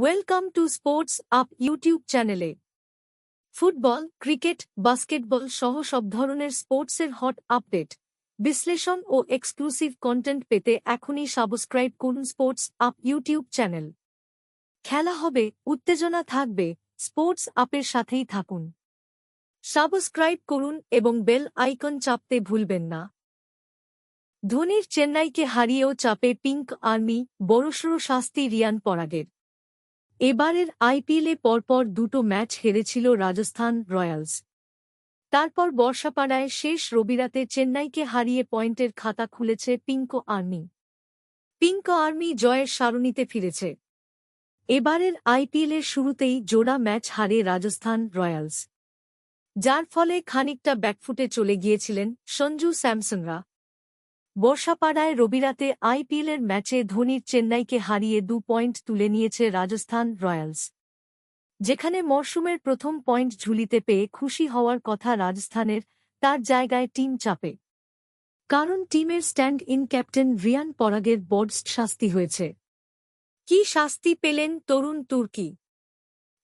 Welcome to sports up YouTube চ্যানেলে football cricket basketball সহ সব ধরনের স্পোর্টসের হট আপডেট বিশ্লেষণ ও এক্সক্লুসিভ কন্টেন্ট পেতে এখনই সাবস্ক্রাইব করুন স্পোর্টস আপ ইউটিউব চ্যানেল খেলা হবে, উত্তেজনা থাকবে স্পোর্টস আপের সাথেই থাকুন। সাবস্ক্রাইব করুন এবং বেল আইকন চাপতে ভুলবেন না। ধোনির চেন্নাইকে হারিয়েও চাপে পিঙ্ক আর্মি বড়সড় শাস্তি রিয়ান পরাগের। এবারের আইপিএলে পরপর দুটো ম্যাচ হেরেছিল রাজস্থান রয়্যালস। তারপর বর্ষাপাড়ায় শেষ রবিরাতে চেন্নাইকে হারিয়ে পয়েন্টের খাতা খুলেছে পিঙ্কো আর্মি। পিঙ্ক আর্মি জয়ের সারণিতে ফিরেছে। এবারের আইপিএলের শুরুতেই জোড়া ম্যাচ হারে রাজস্থান রয়্যালস। যার ফলে খানিকটা ব্যাকফুটে চলে গিয়েছিলেন সঞ্জু স্যামসনরা। বর্ষাপাড়ায় রবিরাতে আইপিএলের ম্যাচে ধোনির চেন্নাইকে হারিয়ে দু পয়েন্ট তুলে নিয়েছে রাজস্থান রয়্যালস। যেখানে মরশুমের প্রথম পয়েন্ট ঝুলিতে পেয়ে খুশি হওয়ার কথা রাজস্থানের, তার জায়গায় টিম চাপে। কারণ টিমের স্ট্যান্ড ইন ক্যাপ্টেন রিয়ান পরাগের বডস্ট শাস্তি হয়েছে। কি শাস্তি পেলেন তরুণ তুর্কি?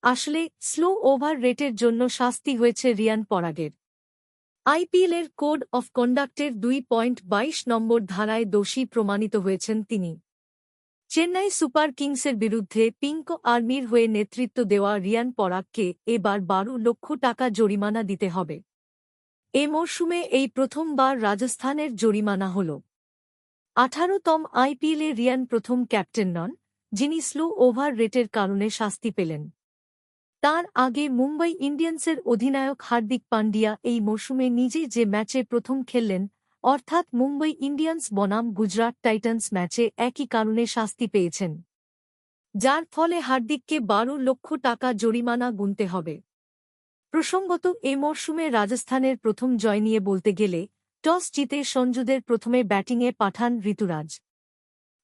আসলে স্লো ওভার রেটের জন্য শাস্তি হয়েছে রিয়ান পরাগের। আইপিএলের কোড অফ কন্ডাক্টের দুই পয়েন্ট বাইশ নম্বর ধারায় দোষী প্রমাণিত হয়েছেন তিনি। চেন্নাই সুপার কিংসের বিরুদ্ধে পিঙ্ক আর্মির হয়ে নেতৃত্ব দেওয়া রিয়ান পরাগকে এবার বারো লক্ষ টাকা জরিমানা দিতে হবে। এ মরশুমে এই প্রথমবার রাজস্থানের জরিমানা হল। আঠারোতম আইপিএলে রিয়ান প্রথম ক্যাপ্টেন নন, যিনি স্লো ওভার রেটের কারণে শাস্তি পেলেন। তার আগে মুম্বাই ইন্ডিয়ান্সের অধিনায়ক হার্দিক পান্ডিয়া এই মরশুমে নিজে যে ম্যাচে প্রথম খেললেন, অর্থাৎ মুম্বাই ইন্ডিয়ান্স বনাম গুজরাট টাইটান্স ম্যাচে একই কারণে শাস্তি পেয়েছেন। যার ফলে হার্দিককে বারো লক্ষ টাকা জরিমানা গুনতে হবে। প্রসঙ্গত, এ মরশুমে রাজস্থানের প্রথম জয় নিয়ে বলতে গেলে, টস জিতে সঞ্জুদের প্রথমে ব্যাটিংয়ে পাঠান ঋতুরাজ।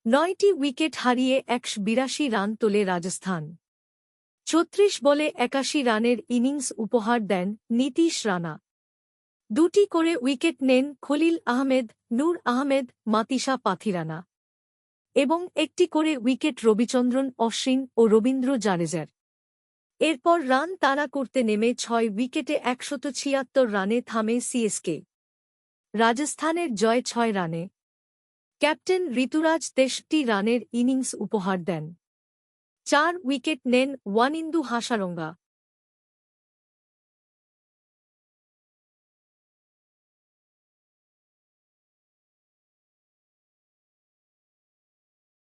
নয়টি উইকেট হারিয়ে একশ বিরাশি রান তোলে রাজস্থান। ছত্রিশ বলে একাশি রানের ইনিংস উপহার দেন নীতিশ রানা। দুটি করে উইকেট নেন খলিল আহমেদ, নূর আহমেদ মাতিসা পাথিরানা। এবং একটি করে উইকেট রবিচন্দ্রন, অশ্বিন ও রবীন্দ্র জাডেজার। এরপর রান তাড়া করতে নেমে ছয় উইকেটে একশত ছিয়াত্তর রানে থামে সিএসকে। রাজস্থানের জয় ছয় রানে। ক্যাপ্টেন ঋতুরাজ তেষট্টি রানের ইনিংস উপহার দেন। চার উইকেট নেন ওয়ানিন্দু হাসারঙ্গা।